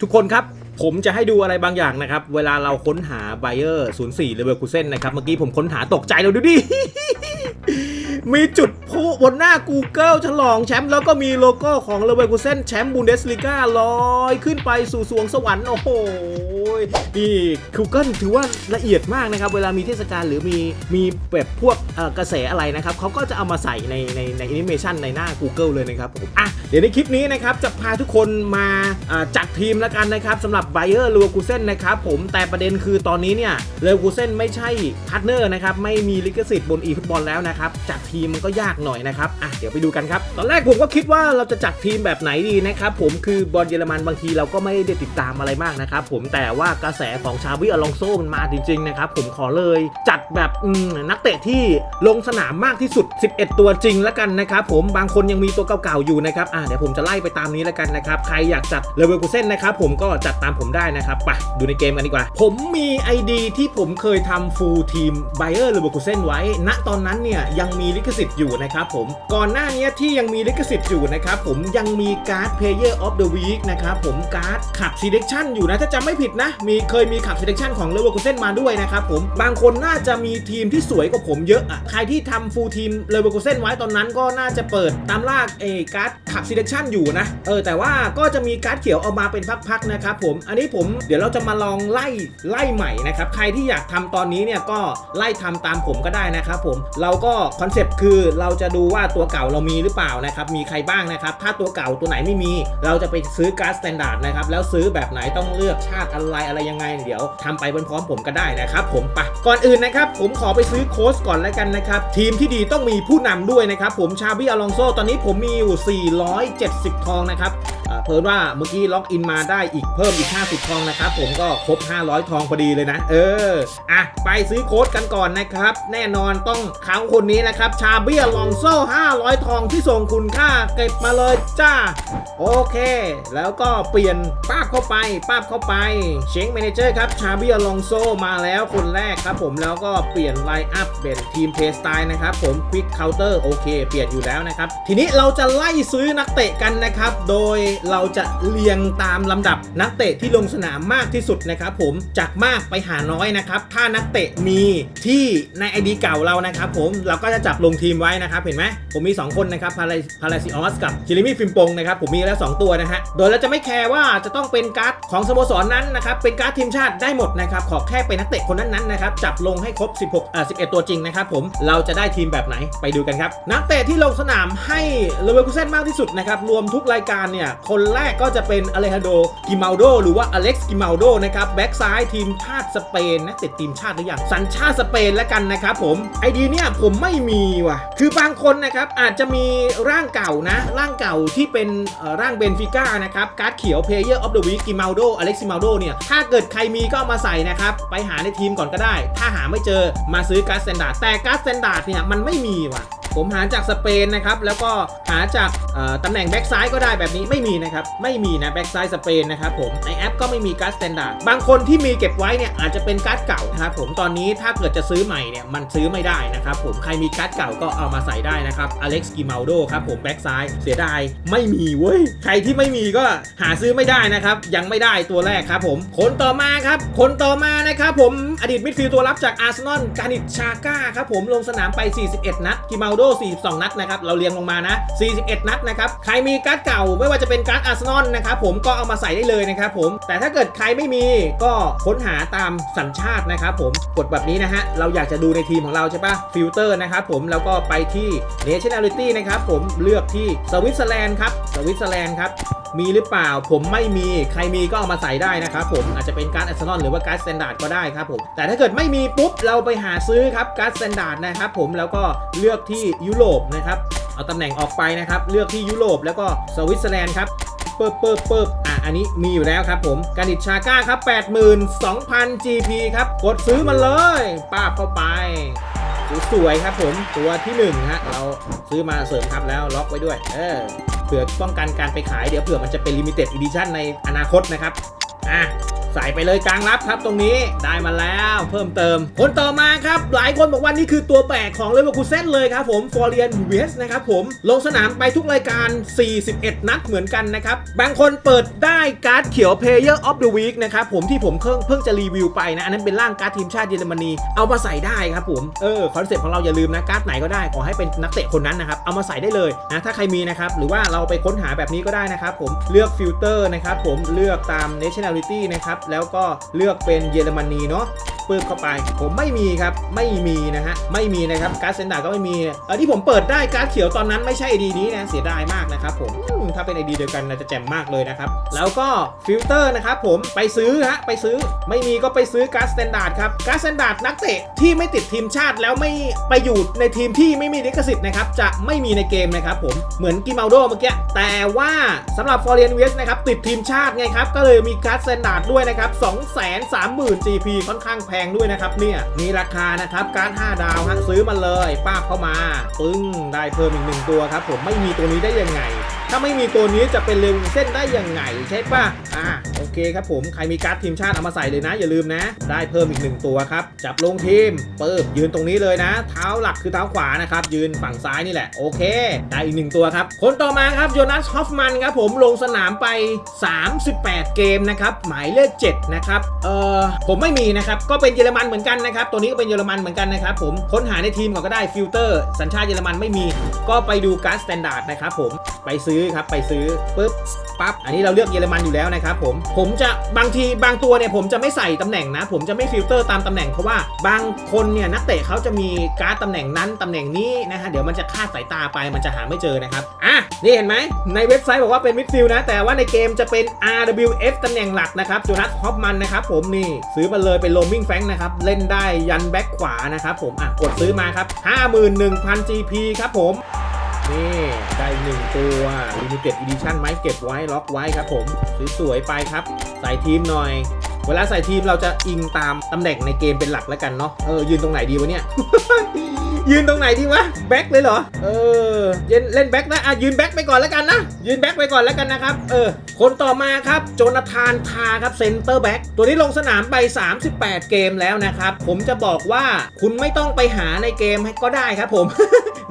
ทุกคนครับ ผมจะให้ดูอะไรบางอย่างนะครับ เวลาเราค้นหาไบเออร์04 l e v e r k u s e n นะครับ เมื่อกี้ผมค้นหาตกใจเราดูดิ มีจุดพลุบนหน้า Google ฉลองแชมป์แล้วก็มีโลโก้ของ l e v e r k u s e n แชมป์บุนเดสลิก้าลอยขึ้นไปสู่สวงสวรรค์โอ้โหนี่ Google ถือว่าละเอียดมากนะครับ เวลามีเทศกาลหรือมีมีแบบพวกกระแสอะไรนะครับเขาก็จะเอามาใส่ในในในแอนิเมชันในหน้า Google เลยนะครับผมอะเดี๋ยวในคลิปนี้นะครับจะพาทุกคนมาจัดทีมแล้วกันนะครับสำหรับ b บเออร์เลูกูเซนนะครับผมแต่ประเด็นคือตอนนี้เนี่ยเลเวอร์กูเซนไม่ใช่พาร์ทเนอร์นะครับไม่มีลิขสิทธิ์บน e ฟุตบอลแล้วนะครับจัดทีมมันก็ยากหน่อยนะครับอะเดี๋ยวไปดูกันครับ ตอนแรกผมก็คิดว่าเราจะจัดทีมแบบไหนดีนะครับผมคือบอลเยอรมันบางทีเราก็ไม่ได้ติดตามอะไรมากนะครับผมแต่ว่ากระแสของชาวิอลองโซมันมาจริงๆนะครับผมขอเลยจัดแบบอืมนักเตะที่ลงสนามมากที่สุด 11 ตัวจริงแล้วกันนะครับผมบางคนยังมีตัวเก่าๆอยู่นะครับอะเดี๋ยวผมจะไล่ไปตามนี้แล้วกันนะครับใครอยากจัดเลเวลกูเซนนะครับผมก็จัดตามผมได้นะครับไปดูในเกมกันดีกว่า ผมมี ID ที่ผมเคยทำฟูลทีมไบเออร์เลเวลกูเซนไว้ ณตอนนั้นเนี่ยยังมีลิขสิทธิ์อยู่นะครับผมก่อนหน้านี้ที่ยังมีลิขสิทธิ์อยู่นะครับผมยังมีการ์ด Player of the Week นะครับผมการ์ดขับ Selection อยู่นะถ้าจำไม่ผิดนะ มีเคยมีขับ Selection ของเลเวลกูเซนมาด้วยนะครับผมบางคนน่าจะมีทีมที่สวยกว่าผมเยอะอะใครที่ทำฟูลทีมเลเวลกูเซนไว้ตอนนั้นก็น่าจะเปิดตามลากเอการ์ดขับ Selection อยู่นะเออแต่ว่าก็จะมีการ์ดเขียวเอามาเป็นพักๆนะครับผมอันนี้ผมเดี๋ยวเราจะมาลองไล่ไล่ใหม่นะครับใครที่อยากทำตอนนี้เนี่ยก็ไล่ทำตามผมก็ได้นะครับผมเราก็คอนเซปคือเราจะดูว่าตัวเก่าเรามีหรือเปล่านะครับ มีใครบ้างนะครับ ถ้าตัวเก่าตัวไหนไม่มี เราจะไปซื้อการ์ดสแตนดาร์ดนะครับ แล้วซื้อแบบไหนต้องเลือกชาติอะไรอะไรยังไง เดี๋ยวทำไปพร้อมๆผมก็ได้นะครับ ผมปะก่อนอื่นนะครับ ผมขอไปซื้อโค้ชก่อนแล้วกันนะครับ ทีมที่ดีต้องมีผู้นำด้วยนะครับ ผมชาบิอลองโซตอนนี้ผมมีอยู่ 470 ทองนะครับ อ่าเพิ่นว่าเมื่อกี้ล็อกอินมาได้อีกเพิ่มอีก 50 ทองนะครับผมก็ครบ 500 ทองพอดีเลยนะ เอออะไปซื้อโค้ดกันก่อนนะครับ แน่นอนต้องเขาคนนี้นะครับชาเบียลองโซ่ 500 ทองที่ส่งคุณค่าเก็บมาเลยจ้า โอเค แล้วก็เปลี่ยนป้าบเข้าไปป้าบเข้าไป เชงเมนเจอร์ครับชาเบียลองโซมาแล้วคนแรกครับผมแล้วก็เปลี่ยนไลน์อัพเป็นทีมเพสไตล์นะครับผมควิกเคาน์เตอร์โอเค เปลี่ยนอยู่แล้วนะครับ ทีนี้เราจะไล่ซื้อนักเตะกันนะครับ โดยเราราจะเรียงตามลำดับนักเตะที่ลงสนามมากที่สุดนะครับผมจากมากไปหาน้อยนะครับ ถ้านักเตะมีที่ในไอดีเก่าเรานะครับผมเราก็จะจับลงทีมไว้นะครับเห็นไหมผมมี 2 คนนะครับพาราพาราซิออสกับจิลิมี่ฟิมปงนะครับผมมีแล้ว 2 ตัวนะฮะโดยเราจะไม่แคร์ว่าจะต้องเป็นการ์ดของสโมสรนั้นนะครับเป็นการ์ดทีมชาติได้หมดนะครับขอแค่เป็นนักเตะคนนั้นๆนะครับจับลงให้ครบ 16อ่า11 ตัวจริงนะครับผมเราจะได้ทีมแบบไหนไปดูกันครับนักเตะที่ลงสนามให้เลเวลกุเซนมากที่สุดนะครับรวมทุกรายการเนี่ยคนแรกก็จะเป็นอเลฮันโดกิมาลโดหรือว่าอเล็กซ์กิมาลโดนะครับแบ็กซ้ายทีมชาติสเปนนักเตะทีมชาติหรือยังสัญชาติสเปนแล้วกันนะครับผมไอดีเนี่ยผมไม่มีว่ะ คือบางคนนะครับอาจจะมีร่างเก่านะ ร่างเก่าที่เป็นร่างเบนฟิก้านะครับการ์ดเขียว Player of the Week กิมาลโดอเล็กซ์กิมาลโดเนี่ยถ้าเกิดใครมีก็ามาใส่นะครับไปหาในทีมก่อนก็ได้ ถ้าหาไม่เจอมาซื้อการ์ดสแตนดาร์ดแต่การ์ดสแตนดาร์ดเนี่ยมันไม่มีว่ะ ผมหาจากสเปนนะครับ แล้วก็หาจากตำแหน่งแบ็กซ้ายก็ได้แบบนี้ไม่มีนะครับ ไม่มีนะแบ็กซ้ายสเปนนะครับผมในแอปก็ไม่มีการ์ดสแตนดาร์ดบางคนที่มีเก็บไว้เนี่ยอาจจะเป็นการ์ดเก่านะครับผมตอนนี้ถ้าเกิดจะซื้อใหม่เนี่ยมันซื้อไม่ได้นะครับผมใครมีการ์ดเก่าก็เอามาใส่ได้นะครับอเล็กซ์กิมาโดครับผมแบ็กซ้ายเสียดายไม่มีเว้ยใครที่ไม่มีก็หาซื้อไม่ได้นะครับ ยังไม่ได้ตัวแรกครับผมคนต่อมาครับ คนต่อมานะครับผมอดีตมิดฟิลด์ตัวรับจากอาร์เซนอลกานิชาก้าครับผมลงสนามไป 41 นัดกิมาลโด42 นัดนะครับ เราเรียงลงมานะ 41 นัดนะครับ ใครมีการ์ดเก่าไม่ว่าจะเป็นการ์ดอาร์เซนอลนะครับผมก็เอามาใส่ได้เลยนะครับผม แต่ถ้าเกิดใครไม่มีก็ค้นหาตามสัญชาตินะครับผม กดแบบนี้นะฮะ เราอยากจะดูในทีมของเราใช่ปะฟิลเตอร์นะครับผม แล้วก็ไปที่ nationality นะครับผม เลือกที่สวิตเซอร์แลนด์ครับ สวิตเซอร์แลนด์ครับ มีหรือเปล่าผมไม่มีใครมีก็เอามาใส่ได้นะครับผมอาจจะเป็นการ์ดอาร์เซนอลหรือว่าการ์ดสแตนดาร์ดก็ได้ครับผมแต่ถ้าเกิดไม่มีปุ๊บเราไปหาซื้อครับการ์ดสแตนดาร์ดนะครับผมแล้วก็เลือกที่ยุโรปนะครับเอาตำแหน่งออกไปนะครับเลือกที่ยุโรปแล้วก็สวิตเซอร์แลนด์ครับเปิบเปิบเปิบอะ อันนี้มีอยู่แล้วครับผมการดิชาก้าครับ 82,000 GP ครับ กดซื้อมาเลยป้าบเข้าไป สวยๆครับผม ตัวที่1ฮะ เราซื้อมาเสริมทับแล้วล็อกไว้ด้วย เออ เผื่อป้องกันการไปขายเดี๋ยวเผื่อมันจะเป็นลิมิเต็ดอีดิชั่นในอนาคตนะครับอะ ใส่ไปเลยกลางรับครับตรงนี้ได้มาแล้วเพิ่มเติม คนต่อมาครับ หลายคนบอกว่านี่คือตัวแปลกของเลเวอร์คูเซนเลยครับผมฟอร์เรียนเวสนะครับผมลงสนามไปทุกรายการ 41 นัดเหมือนกันนะครับ บางคนเปิดได้การ์ดเขียว Player of the Week นะครับผมที่ผมเพิ่งเพิ่งจะรีวิวไปนะ อันนั้นเป็นร่างการ์ดทีมชาติเยอรมนีเอามาใส่ได้ครับผมเออคอนเซ็ปต์ของเราอย่าลืมนะการ์ดไหนก็ได้ขอให้เป็นนักเตะคนนั้นนะครับเอามาใส่ได้เลยนะถ้าใครมีนะครับหรือว่าเราไปค้นหาแบบนี้ก็ได้นะครับผมเลือกฟิลเตอร์นะครับผมเลือกตาม nationality นะครับแล้วก็เลือกเป็นเยอรมนีเนาะปึ๊บเข้าไป ผมไม่มีครับไม่มีนะฮะไม่มีนะครับการ์ดเซนดาก็ไม่มีเออที่ผมเปิดได้การ์ดเขียวตอนนั้นไม่ใช่ไอดีนี้นะเสียดายมากนะครับผมถ้าเป็นไอดีเดียวกันน่าจะแจ่มมากเลยนะครับแล้วก็ฟิลเตอร์นะครับผมไปซื้อฮะไปซื้อไม่มีก็ไปซื้อการ์ดสแตนดาร์ดครับการ์ดสแตนดาร์ดนักเตะที่ไม่ติดทีมชาติแล้วไม่ไปอยู่ในทีมที่ไม่มีลิขสิทธิ์นะครับจะไม่มีในเกมนะครับผมเหมือนกิมาลโดเมื่อกี้แต่ว่าสำหรับฟอร์เรียนเวสนะครับติดทีมชาติไงครับก็เลยมีการ์ดสแตนดาร์ดด้วยนะครับ230,000 GP ค่อนข้างแพงด้วยนะครับเนี่ยมีราคานะครับการ 5 ดาวฮะซื้อมาเลยป้าบเข้ามา ปึ้งได้เพิ่มอีกหนึ่งตัวครับผมไม่มีตัวนี้ได้ยังไง ถ้าไม่มีตัวนี้จะเป็นเลวเส้นได้ยังไงใช่ป่ะอ่าโอเคครับผมใครมีการ์ดทีมชาติเอามาใส่เลยนะ อย่าลืมนะ ได้เพิ่มอีกหนึ่งตัวครับ จับลงทีมเปิบยืนตรงนี้เลยนะ เท้าหลักคือเท้าขวานะครับ ยืนฝั่งซ้ายนี่แหละ โอเค ได้อีกหนึ่งตัวครับ คนต่อมาครับโยนัสฮอฟมันครับผมลงสนามไป 38 เกมนะครับ หมายเลข 7 นะครับ เอ่อ ผมไม่มีนะครับ ก็เป็นเยอรมันเหมือนกันนะครับ ตัวนี้ก็เป็นเยอรมันเหมือนกันนะครับผม ค้นหาในทีมก่อนก็ได้ฟิลเตอร์ สัญชาติเยอรมันไม่มี ก็ไปดูการ์ดสแตนดาร์ดนะครับผม ไปซื้อครับไปซื้อปุ๊บปั๊บอันนี้เราเลือกเยอรมันอยู่แล้วนะครับผมผมจะบางทีบางตัวเนี่ยผมจะไม่ใส่ตำแหน่งนะ ผมจะไม่ฟิลเตอร์ตามตำแหน่งเพราะว่าบางคนเนี่ยนักเตะเขาจะมีการ์ดตำแหน่งนั้นตำแหน่งนี้นะฮะเดี๋ยวมันจะคาดสายตาไปมันจะหาไม่เจอนะครับอะนี่เห็นไหมในเว็บไซต์บอกว่าเป็นมิดฟิลด์นะแต่ว่าในเกมจะเป็น RWF ตำแหน่งหลักนะครับโจนัสฮอปมันนะครับผมนี่ซื้อมาเลยเป็นโรมิงแฟงนะครับเล่นได้ยันแบ็คขวานะครับผมอะกดซื้อมาครับ51,000 GP ครับผม นี่ได้หนึ่งตัว Limited Edition ไม้เก็บไว้ล็อกไว้ครับผม สวยๆไปครับ ใส่ทีมหน่อย เวลาใส่ทีมเราจะอิงตามตำแหน่งในเกมเป็นหลักแล้วกันเนาะเออยืนตรงไหนดีวะเนี่ยยืนตรงไหนดีวะแบ็คเลยเหรอเออเล่นเล่นแบ็คนะอะยืนแบ็คไปก่อนแล้วกันนะยืนแบ็คไปก่อนแล้วกันนะครับเออคนต่อมาครับโจนาธานทาครับเซนเตอร์แบ็คตัวนี้ลงสนามไป 38 เกมแล้วนะครับผมจะบอกว่าคุณไม่ต้องไปหาในเกมก็ได้ครับผม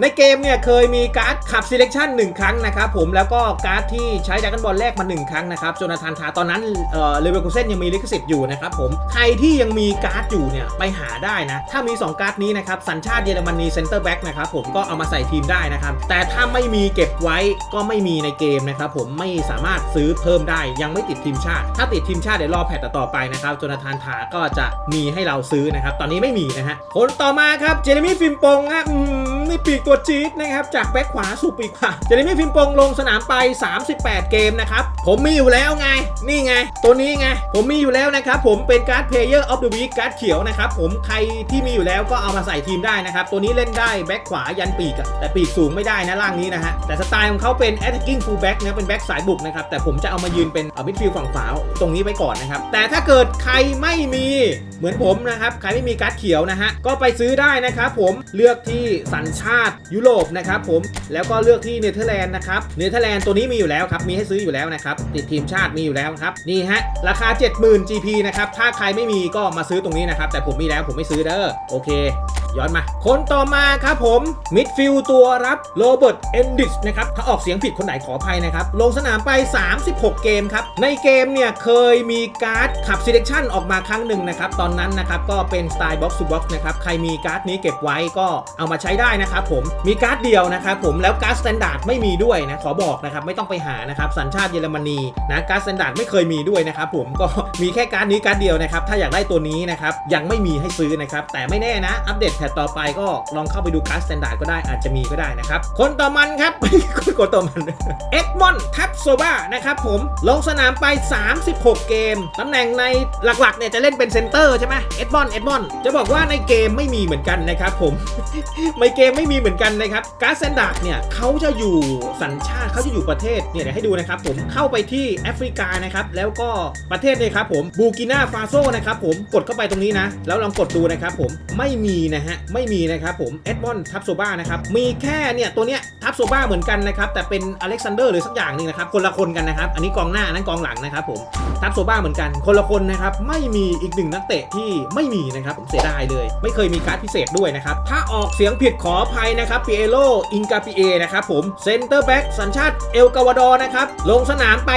ในเกมเนี่ยเคยมีการ์ดขับ selection 1ครั้งนะครับผมแล้วก็การ์ดที่ใช้ดรากันบอลแรกมา 1 ครั้งนะครับโจนาธานทาตอนนั้นเอ่อเลเวอร์คูเซนยังมีลิขสิทธิ์อยู่นะครับผมใครที่ยังมีการ์ดอยู่เนี่ยไปหาได้นะ ถ้ามี 2 การ์ดนี้นะครับสัญชาติเยอรมนีเซนเตอร์แบ็กนะครับผมก็เอามาใส่ทีมได้นะครับ แต่ถ้าไม่มีเก็บไว้ก็ไม่มีในเกมนะครับผมไม่สามารถซื้อเพิ่มได้ยังไม่ติดทีมชาติ ถ้าติดทีมชาติเดี๋ยวรอแพทต่อไปนะครับจนาธานทาก็จะมีให้เราซื้อนะครับตอนนี้ไม่มีนะฮะคนต่อมาครับเจเรมี่ฟิมปงฮะอื มนี่ปีกตัวจี๊ดนะครับจากแบ็คขวาสู่ปีกขวาเจเรมี่ฟิมปงลงสนามไป 38 เกมนะครับผมมีอยู่แล้วไง นี่ไง ตัวนี้ไง ผมมีอยู่แล้วนะครับ ผมเป็นการ์ดเพลเยอร์ออฟเดอะวีคการ์ดเขียวนะครับผมใครที่มีอยู่แล้วก็เอามาใส่ทีมได้นะครับ ตัวนี้เล่นได้แบ็คขวายันปีกแต่ปีกสูงไม่ได้นะล่างนี้นะฮะแต่สไตล์ของเขาเป็น attacking full back นะเป็นแบ็คสายบุกนะครับแต่ผมจะเอามายืนเป็นเอามิดฟิลด์ฝั่งขวาตรงนี้ไว้ก่อนนะครับแต่ถ้าเกิดใครไม่มีเหมือนผมนะครับใครไม่มีการ์ดเขียวนะฮะก็ไปซื้อได้นะครับผมเลือกที่สัญชาติยุโรปนะครับผมแล้วก็เลือกที่เนเธอร์แลนด์นะครับเนเธอร์แลนด์ตัวนี้มีอยู่แล้วครับมีให้ซื้ออยู่แล้วนะครับติดทีมชาติมีอยู่แล้วครับนี่ฮะราคา 70,000 GP นะครับถ้าใครไม่มีก็มาซื้อตรงนี้นะครับแต่ผมมีแล้วผมไม่ซื้อเด้อโอเคย้อนมา คนต่อมาครับผมมิดฟิลตัวรับโรเบิร์ตเอนดิสนะครับถ้าออกเสียงผิดคนไหนขออภัยนะครับ ลงสนามไป 36 เกมครับ ในเกมเนี่ยเคยมีการ์ดขับ selection ออกมาครั้งหนึ่งนะครับ ตอนนั้นนะครับก็เป็นสไตล์บ็อกซ์ o บ็อกซ์นะครับ ใครมีการ์ดนี้เก็บไว้ก็เอามาใช้ได้นะครับผมมีการ์ดเดียวนะครับผมแล้วการ์ดสแตนดาร์ดไม่มีด้วยนะขอบอกนะครับไม่ต้องไปหานะครับสัญชาติเยอรมนีนะการ์ดสแตนดาร์ดไม่เคยมีด้วยนะครับผมก็มีแค่การ์ดนี้การ์ดเดียวนะครับถ้าอยากได้ตัวนี้นะครับยังไม่มีให้ซื้อนะครับแต่ไม่แน่นะอัปเดตแพทต่อไปก็ลองเข้าไปดูการ์ดสแตนดาร์ดก็ได้อาจจะมีก็ได้นะครับ คนต่อมันครับ คนต่อมันเอ็ดมอนทับโซบานะครับผมลงสนามไป 36 เกม ตำแหน่งในหลักๆเนี่ยจะเล่นเป็นเซนเตอร์ใช่ไหมเอ็ดมอนเอ็ดมอนจะบอกว่าในเกมไม่มีเหมือนกันนะครับผมในเกมไม่มีเหมือนกันนะครับการ์ดสแตนดาร์ดเนี่ยเขาจะอยู่สัญชาติเขาจะอยู่ประเทศเนี่ยเดี๋ยวให้ดูนะครับผมเข้าไปที่แอฟริกานะครับแล้วก็ประเทศเนี่ยครับผมบูกินาฟาโซนะครับผมกดเข้าไปตรงนี้นะ แล้วลองกดดูนะครับผมไม่มีนะฮะ ไม่มีนะครับผมเอ็ดมอนทับโซบ้านะครับ มีแค่เนี่ยตัวเนี้ยทับโซบ้าเหมือนกันนะครับ แต่เป็นอเล็กซานเดอร์หรือสักอย่างหนึงนะครับ คนละคนกันนะครับ อันนี้กองหน้านั้นกองหลังนะครับผมทับโซบ้าเหมือนกันคนละคนนะครับ ไม่มีอีกหนึ่งนักเตะที่ไม่มีนะครับผมเสียดายเลย ไม่เคยมีการ์ดพิเศษด้วยนะครับ ถ้าออกเสียงผิดขออภัยนะครับปิเอโลอิงกาปิเอนะครับผมเซนเตอร์แบ็กสัญชาติเอลกาวาดอร์นะครับลงสนามไป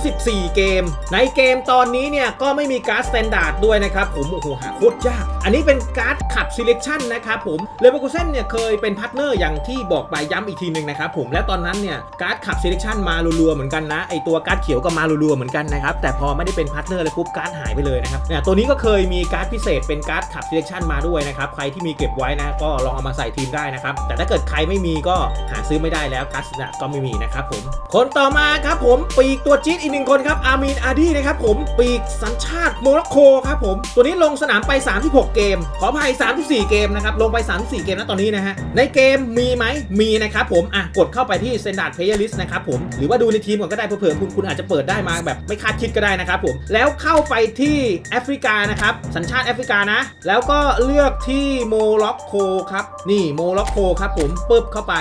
34 เกม ในเกมตอนนี้เนี่ยก็ไม่มีการ์ดสแตนดาร์ดด้วยนะครับผมโอ้โหหาโคตรยาก อันนี้เป็นการ์ดขับ selection นะครับผมเลเวอร์คูเซนเนี่ยเคยเป็นพาร์ทเนอร์อย่างที่บอกไปย้ำอีกทีหนึ่งนะครับผมและตอนนั้นเนี่ยการ์ดขับ selection มารัวๆเหมือนกันนะไอตัวการ์ดเขียวก็มารัวๆเหมือนกันนะครับแต่พอไม่ได้เป็นพาร์ทเนอร์เลยปุ๊บการ์ดหายไปเลยนะครับเนี่ยตัวนี้ก็เคยมีการ์ดพิเศษเป็นการ์ดขับ selection มาด้วยนะครับใครที่มีเก็บไว้นะก็ลองเอามาใส่ทีมได้นะครับแต่ถ้าเกิดใครไม่มีก็หาซื้อไม่ได้แล้วการ์ดนดาร์ดก็ไม่มีนะครับผมคนต่อมาครับผมปีกตัวจี๊ดอีกหนึ่งคนครับอามีนอาดีนะครับผมปีกสัญชาติโมร็อกโกครับผมตัวนี้ลงสนามไป 36 เกม ขออภัย 34 เกมมนะครับ ลงไป 34 เกมนะตอนนี้นะฮะ ในเกมมีไหม มีนะครับผม อะ กดเข้าไปที่ Standard Player List นะครับผม หรือว่าดูในทีมก่อนก็ได้เผื่อคุณคุณอาจจะเปิดได้มาแบบไม่คาดคิดก็ได้นะครับผม แล้วเข้าไปที่แอฟริกานะครับ สัญชาติแอฟริกานะ แล้วก็เลือกที่โมร็อกโกครับ นี่โมร็อกโกครับผมปึ๊บเข้าไป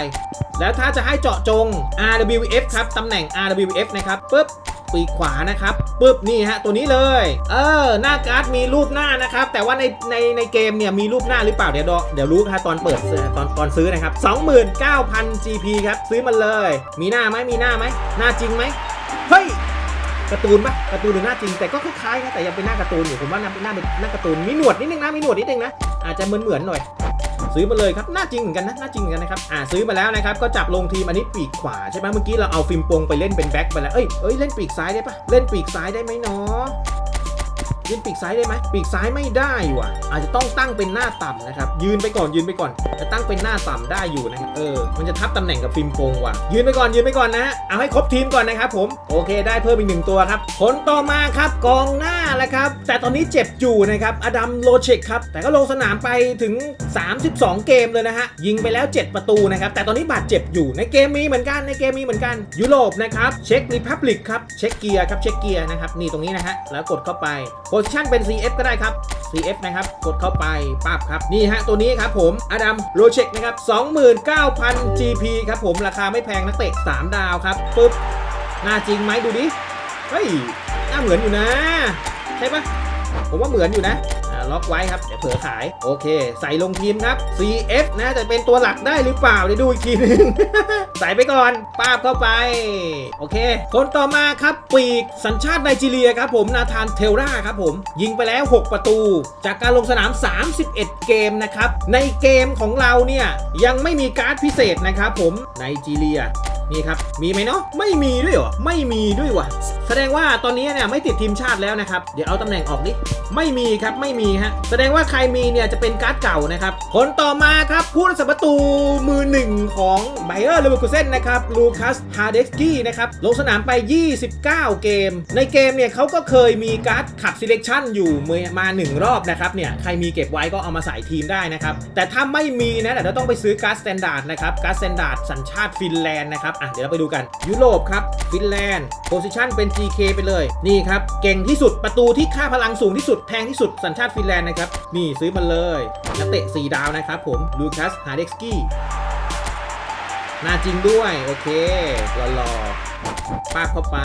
แล้วถ้าจะให้เจาะจง RWF ครับ ตำแหน่ง RWF นะครับปึ๊บ ปีกขวานะครับปึ๊บนี่ฮะตัวนี้เลย เออหน้าการ์ดมีรูปหน้านะครับ แต่ว่าในในในเกมเนี่ยมีรูปหน้าหรือเปล่าเดี๋ยวเดี๋ยวรู้ครับตอนเปิดตอนตอนซื้อนะครับ29,000 GP ครับซื้อมันเลย มีหน้าไหมมีหน้าไหมหน้าจริงไหมเฮ้ยการ์ตูนปะการ์ตูนหรือหน้าจริงแต่ก็คล้ายๆนะแต่ยังเป็นหน้าการ์ตูนอยู่ผมว่าหน้าหน้าเป็นหน้าการ์ตูนมีหนวดนิดนึงนะมีหนวดนิดนึงนะอาจจะเหมือนเหมือนหน่อย ซื้อมาเลยครับน่าจริงเหมือนกันนะน่าจริงเหมือนกันนะครับอ่าซื้อมาแล้วนะครับก็จับลงทีมอันนี้ปีกขวาใช่ไหมเมื่อกี้เราเอาฟิล์มปงไปเล่นเป็นแบ็คไปแล้วเอ้ยเอ้ยเล่นปีกซ้ายได้ปะเล่นปีกซ้ายได้ไหมเนาะ เล่นปีกซ้ายได้ไหมปีกซ้ายไม่ได้ว่ะ อาจจะต้องตั้งเป็นหน้าต่ำนะครับ ยืนไปก่อนยืนไปก่อนจะตั้งเป็นหน้าต่ำได้อยู่นะครับเออมันจะทับตำแหน่งกับฟิล์มปงว่ะ ยืนไปก่อนยืนไปก่อนนะฮะเอาให้ครบทีมก่อนนะครับผมโอเค ได้เพิ่มอีกหนึ่งตัวครับผลต่อมาครับกองหน้าแหละครับ แต่ตอนนี้เจ็บอยู่นะครับอดัมโลเชกครับแต่ก็ลงสนามไปถึง 32 เกมเลยนะฮะยิงไปแล้ว 7 ประตูนะครับแต่ตอนนี้บาดเจ็บอยู่ในเกมมีเหมือนกันในเกมมีเหมือนกันยุโรปนะครับเช็กรีพับลิกครับเช็กเกียร์ครับเช็กเกียร์นะครับนี่ตรงนี้นะฮะแล้วกดเข้าไปโพซิชันเป็น CF ก็ได้ครับ CF นะครับ กดเข้าไปปั๊บครับ นี่ฮะ ตัวนี้ครับผม อดัมโรเชกนะครับ 29,000 GP ครับผม ราคาไม่แพงนักเตะ 3 ดาวครับปุ๊บ หน้าจริงไหมดูดิ เฮ้ย หน้าเหมือนอยู่นะ ใช่ปะผมว่าเหมือนอยู่นะ ล็อกไว้ครับ เดี๋ยวเผลอขาย โอเค ใส่ลงทีมครับ CF นะจะเป็นตัวหลักได้หรือเปล่าเดี๋ยวดูอีกทีหนึง ใส่ไปก่อนป้าบเข้าไป โอเค คนต่อมาครับปีกสัญชาติไนจีเรียครับผมนาธานเทลราครับผม ยิงไปแล้ว 6 ประตู จากการลงสนาม 31 เกมนะครับ ในเกมของเราเนี่ยยังไม่มีการ์ดพิเศษนะครับผมไนจีเรีย นี่ครับ มีไหมเนาะ ไม่มีด้วยเหรอ ไม่มีด้วยว่ะ แสดงว่าตอนนี้เนี่ยไม่ติดทีมชาติแล้วนะครับ เดี๋ยวเอาตำแหน่งออกดิไม่มีครับ ไม่มีฮะ แสดงว่าใครมีเนี่ยจะเป็นการ์ดเก่านะครับ คนต่อมาครับผู้รักษาประตูมือหนึ่งของไบเออร์เลเวอร์คูเซนนะครับลูคัสฮาเดสกี้นะครับ ลงสนามไป 29 เกม ในเกมเนี่ยเขาก็เคยมีการ์ดขับ selection อยู่มือมา 1 รอบนะครับเนี่ย ใครมีเก็บไว้ก็เอามาใส่ทีมได้นะครับ แต่ถ้าไม่มีนะเดี๋ยวต้องไปซื้อการ์ดสแตนดาร์ดนะครับ การ์ดสแตนดาร์ดสัญชาติฟินแลนด์นะครับอะเดี๋ยวเราไปดูกัน ยุโรปครับ ฟินแลนด์โพซิชันเป็น GK ไปเลย นี่ครับ เก่งที่สุดประตูที่ค่าพลังสูงที่สุดแพงที่สุดสัญชาติฟินแลนด์นะครับ นี่ซื้อมาเลยนักเตะ 4 ดาวนะครับผมลูคัสฮาเด็กสกี้น้าจริงด้วย โอเครอๆป้าเข้าไป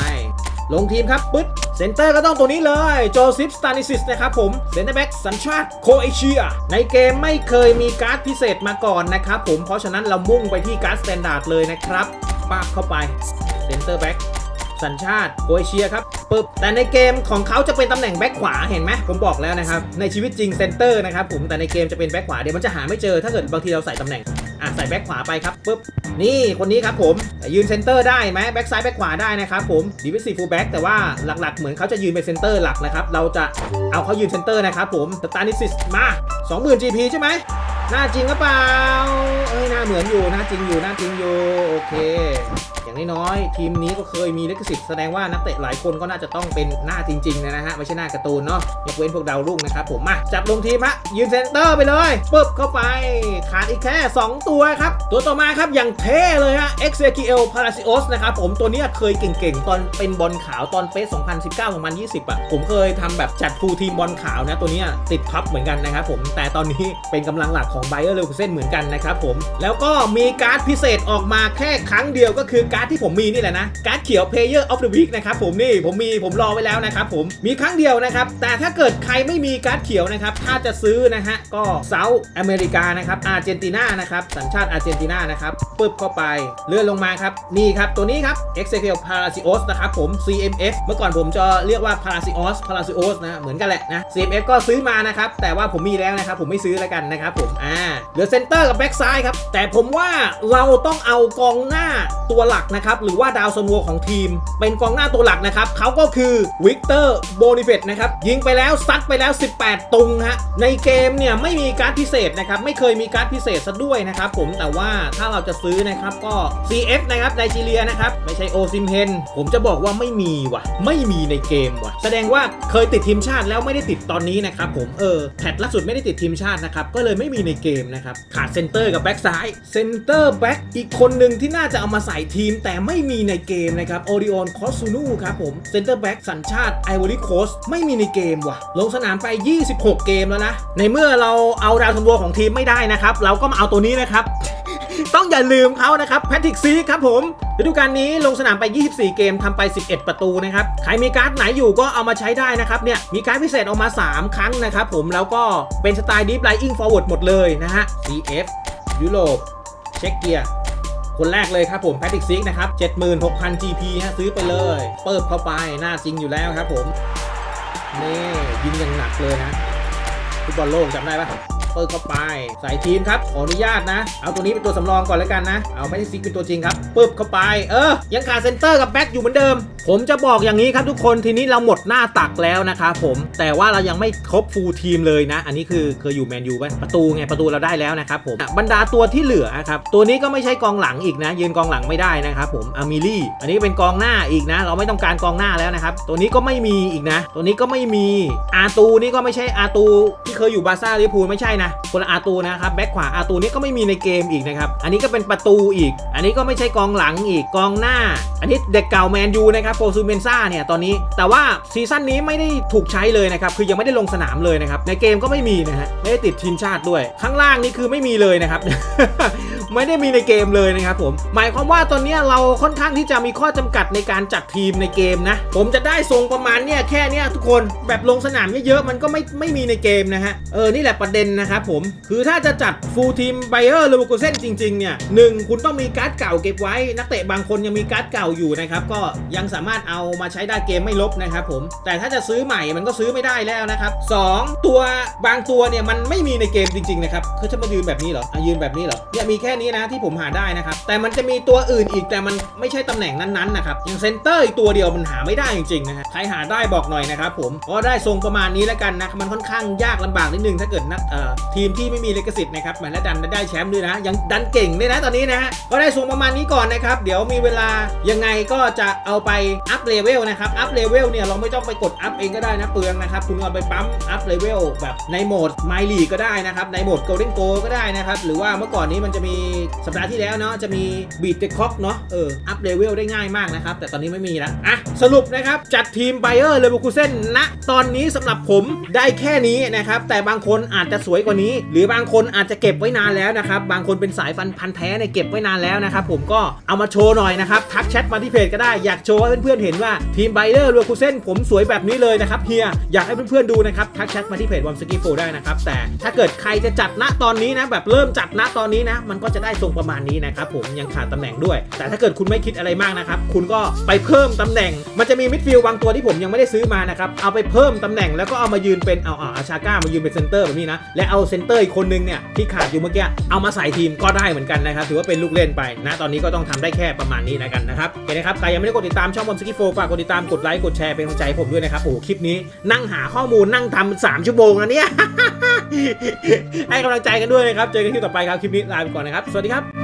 ลงทีมครับปึ๊ดเซนเตอร์ก็ต้องตัวนี้เลย โจซิฟสตานิซิสนะครับผม เซนเตอร์แบ็กสัญชาติโคเอเชีย ในเกมไม่เคยมีการ์ดพิเศษมาก่อนนะครับผม เพราะฉะนั้นเรามุ่งไปที่การ์ดสแตนดาร์ดเลยนะครับ ป้าบเข้าไปเซนเตอร์แบ็กสัญชาติโคเอเชียครับปึ๊บแต่ในเกมของเขาจะเป็นตำแหน่งแบ็คขวาเห็นไหมผมบอกแล้วนะครับ ในชีวิตจริงเซนเตอร์นะครับผมแต่ในเกมจะเป็นแบ็คขวาเดี๋ยวมันจะหาไม่เจอถ้าเกิดบางทีเราใส่ตำแหน่งอะใส่แบ็คขวาไปครับปุ๊บนี่คนนี้ครับผมยืนเซนเตอร์ได้ไหมแบ็คซ้ายแบ็คขวาได้นะครับผมดีเวสซีฟูลแบ็กแต่ว่าหลักๆ เหมือนเขาจะยืนเป็นเซนเตอร์หลักนะครับเราจะเอาเขายืนเซนเตอร์นะครับผมสตานิซิสมา 20,000 GP ใช่ไหม หน้าจริงหรือเปล่าเอ้ยหน้าเหมือนอยู่หน้าจริงอยู่หน้าจริงอยู่โอเค อย่างน้อยๆทีมนี้ก็เคยมีลิขสิทธิ์แสดงว่านักเตะหลายคนก็น่าจะต้องเป็นหน้าจริงๆนะฮะไม่ใช่หน้าการ์ตูนเนาะยกเว้นพวกดาวรุ่งนะครับผมมาจับลงทีมฮะยืนเซนเตอร์ไปเลยปึ๊บเข้าไป ขาดอีกแค่ 2 ตัวครับ ตัวต่อมาครับอย่างเท่เลยฮะ e x e q i e l Palacios นะครับผมตัวนี้เคยเก่งๆ ตอนเป็นบอลขาวตอนเฟส2019-2020อะผมเคยทำแบบจัดฟูลทีมบอลขาวนะตัวนี้ติดท็อปเหมือนกันนะครับผมแต่ตอนนี้เป็นกำลังหลักของ Bayer Leverkusen เหมือนกันนะครับผมแล้วก็มีการ์ดพิเศษออกมาแค่ครั้งเดียวก็คือการ์ดที่ผมมีนี่แหละนะการ์ดเขียว Player of the Week นะครับผมนี่ผมมีผมรอไว้แล้วนะครับผมมีครั้งเดียวนะครับแต่ถ้าเกิดใครไม่มีการ์ดเขียวนะครับถ้าจะซื้อนะฮะก็เซาท์อเมริกานะครับอาร์เจนตินานะครับสัญชาติอาร์เจนตินานะครับปึ๊บเข้าไปเลื่อนลงมาครับนี่ครับตัวนี้ครับ e x e c u t i v Palacios นะครับผม CMF เมื่อก่อนผมจะเรียกว่า Palacios Palacios นะเหมือนกันแหละนะ CMF ก็ซื้อมานะครับแต่ว่าผมมีแล้วนะครับผมไม่ซื้อแล้วกันนะครับผมอ่าเหลือเซนเตอร์กับแบ็กซ้ายครับแต่ผมว่าเราต้องเอากองหน้าตัวหลักนะครับหรือว่าดาวซันโวของทีม เป็นกองหน้าตัวหลักนะครับเขาก็คือวิกเตอร์โบนิเฟตนะครับยิงไปแล้วซัดไปแล้ว 18 ตุงฮะในเกมเนี่ยไม่มีการ์ดพิเศษนะครับไม่เคยมีการ์ดพิเศษซะด้วยนะครับผมแต่ว่าถ้าเราจะซื้อนะครับก็ CF นะครับไนจีเรียนะครับไม่ใช่โอซิมเฮนผมจะบอกว่าไม่มีว่ะไม่มีในเกมว่ะ แสดงว่าเคยติดทีมชาติแล้วไม่ได้ติดตอนนี้นะครับผมเออแพทล่าสุดไม่ได้ติดทีมชาตินะครับก็เลยไม่มีในเกมนะครับขาดเซนเตอร์กับแบ็กซ้ายเซนเตอร์แบ็กอีกคนหนึ่งที่น่าจะเอามาใส่ทีมแต่ไม่มีในเกมนะครับโอริออนคอสซูนูครับผมเซนเตอร์แบ็กสัญชาติไอวอรี่โคสไม่มีในเกมว่ะ ลงสนามไป 26 เกมแล้วนะ ในเมื่อเราเอาดาวซันโวของทีมไม่ได้นะครับ เราก็มาเอาตัวนี้นะครับ ต้องอย่าลืมเขานะครับแพทริกซีครับผมฤดูกาลนี้ลงสนามไป 24 เกมทำไป 11 ประตูนะครับ ใครมีการ์ดไหนอยู่ก็เอามาใช้ได้นะครับเนี่ย มีการ์ดพิเศษออกมา 3 ครั้งนะครับผม แล้วก็เป็นสไตล์ Deep Lying Forward หมดเลยนะฮะ CF ยุโรป เช็กเกียร์ คนแรกเลยครับผมแพทริกซิกนะครับ 76,000 GP ฮะซื้อไปเลย เปิบเข้าไปหน้าจริงอยู่แล้วครับผม นี่ยิงอย่างหนักเลยนะฟุตบอลโลกจำได้ปะ เปิดเข้าไป ใส่ทีมครับ ขออนุญาตนะ เอาตัวนี้เป็นตัวสำรองก่อนแล้วกันนะ เอาไม่ได้ซิกเป็นตัวจริงครับปึ๊บเข้าไป เออ ยังขาดเซนเตอร์กับแบ็กอยู่เหมือนเดิม ผมจะบอกอย่างนี้ครับทุกคน ทีนี้เราหมดหน้าตักแล้วนะครับผม แต่ว่าเรายังไม่ครบฟูลทีมเลยนะ อันนี้คือเคยอยู่แมนยูไหมประตูไง ประตูเราได้แล้วนะครับผม บรรดาตัวที่เหลือครับ ตัวนี้ก็ไม่ใช่กองหลังอีกนะ ยืนกองหลังไม่ได้นะครับผม อามิลี่ อันนี้เป็นกองหน้าอีกนะ เราไม่ต้องการกองหน้าแล้วนะครับ ตัวนี้ก็ไม่มีอีกนะ ตัวนี้ก็ไม่มี อาตูนี่ก็ไม่ใช่อาตูที่เคยอยู่บาร์ซ่าลิเวอร์พูลไม่ใช่นะคนละอาตูนะครับแบ็คขวาอาตูนี่ก็ไม่มีในเกมอีกนะครับอันนี้ก็เป็นประตูอีก อันนี้ก็ไม่ใช่กองหลังอีกกองหน้า อันนี้เด็กเก่าแมนยูนะครับโฟซูเมนซ่าเนี่ยตอนนี้แต่ว่าซีซั่นนี้ไม่ได้ถูกใช้เลยนะครับคือยังไม่ได้ลงสนามเลยนะครับในเกมก็ไม่มีนะฮะไม่ได้ติดทีมชาติด้วย ข้างล่างนี่คือไม่มีเลยนะครับ ไม่ได้มีในเกมเลยนะครับผม หมายความว่าตอนนี้เราค่อนข้างที่จะมีข้อจำกัดในการจัดทีมในเกมนะ ผมจะได้ทรงประมาณเนี่ยแค่เนี้ยทุกคนแบบลงสนามเยอะๆมันก็ไม่ไม่มีในเกมนะฮะ เออ นี่แหละประเด็นนะครับผม คือถ้าจะจัดฟูลทีมไบเออร์เลเวอร์คูเซนจริงๆเนี่ยหนึ่งคุณต้องมีการ์ดเก่าเก็บไว้ นักเตะบางคนยังมีการ์ดเก่าอยู่นะครับก็ยังสามารถเอามาใช้ได้เกมไม่ลบนะครับผมแต่ถ้าจะซื้อใหม่มันก็ซื้อไม่ได้แล้วนะครับสองตัวบางตัวเนี่ยมันไม่มีในเกมจริงๆนะครับเขาจะมายืนแบบนี้เหรออยืนแบบนี้เหรอเนี่ยมีแค่นี้นะที่ผมหาได้นะครับ แต่มันจะมีตัวอื่นอีกแต่มันไม่ใช่ตำแหน่งนั้นๆนะครับอย่างเซนเตอร์อีกตัวเดียวมันหาไม่ได้จริงๆนะฮะใครหาได้บอกหน่อยนะครับผมก็ได้ทรงประมาณนี้แล้วกันนะมันค่อนข้างยากลำบากนิดนึงถ้าเกิดนักเอ่อทีมที่ไม่มีเลกสิทธิ์นะครับมันและดันได้แชมป์ด้วยนะยังดันเก่งด้วยนะตอนนี้นะฮะก็ได้ทรงประมาณนี้ก่อนนะครับ เดี๋ยวมีเวลายังไงก็จะเอาไปอัพเลเวลนะครับอัพเลเวลเนี่ยเราไม่ต้องไปกดอัพเองก็ได้นะเปลืองนะครับคุณเอาไปปั๊มอัพเลเวลแบบในโหมดไมลีก็ได้นะครับในโหมดโกลเด้นโกก็ได้นะครับหรือว่าเมื่อก่อนนี้มันจะมีสัปดาห์ที่แล้วเนาะจะมีบีดเดคอกเนาะเอออัพเลเวลได้ง่ายมากนะครับ แต่ตอนนี้ไม่มีแล้วอะสรุปนะครับ จัดทีมไบเออร์เลเวอร์คูเซ่นณตอนนี้สำหรับผมได้แค่นี้นะครับ แต่บางคนอาจจะสวยกว่านี้ หรือบางคนอาจจะเก็บไว้นานแล้วนะครับ บางคนเป็นสายฟันพันแท้เนี่ยเก็บไว้นานแล้วนะครับผมก็เอามาโชว์หน่อยนะครับ ทักแชทมาที่เพจก็ได้อยากโชว์ให้เพื่อนๆเห็นว่าทีมไบเออร์เลเวอร์คูเซ่นผมสวยแบบนี้เลยนะครับเฮียอยากให้เพื่อนๆดูนะครับทักแชทมาที่เพจวอมสกีโฟได้นะครับแต่ถ้าเกิดใครจะจัดณตอนนี้นะแบบเริ่มจัดณตอนนี้นะมันก็จะได้ทรงประมาณนี้นะครับผมยังขาดตำแหน่งด้วย แต่ถ้าเกิดคุณไม่คิดอะไรมากนะครับคุณก็ไปเพิ่มตำแหน่ง มันจะมีมิดฟิลด์บางตัวที่ผมยังไม่ได้ซื้อมานะครับเอาไปเพิ่มตำแหน่งแล้วก็เอามายืนเป็นเอาอาชาก้ามายืนเป็นเซนเตอร์แบบนี้นะและเอาเซนเตอร์อีกคนนึงเนี่ยที่ขาดอยู่เมื่อกี้เอามาใส่ทีมก็ได้เหมือนกันนะครับถือว่าเป็นลูกเล่นไปนะตอนนี้ก็ต้องทำได้แค่ประมาณนี้แล้วกันนะครับโอเคนะครับใครยังไม่ได้กดติดตามช่องบอมสกีโฟฝากกดติดตามกดไลค์กดแชร์เป็นกำลังใจผมด้วยนะครับโอ้คลิปนี้นั่งหาข้อมูลนั่งทำสามชั่วโมงนะเนี่ยให้กำลังใจกันด้วยนะครับเจอกันคลิปต่อไปครับคลิปนี้ลาไปก่อนนะครับสวัสดีครับ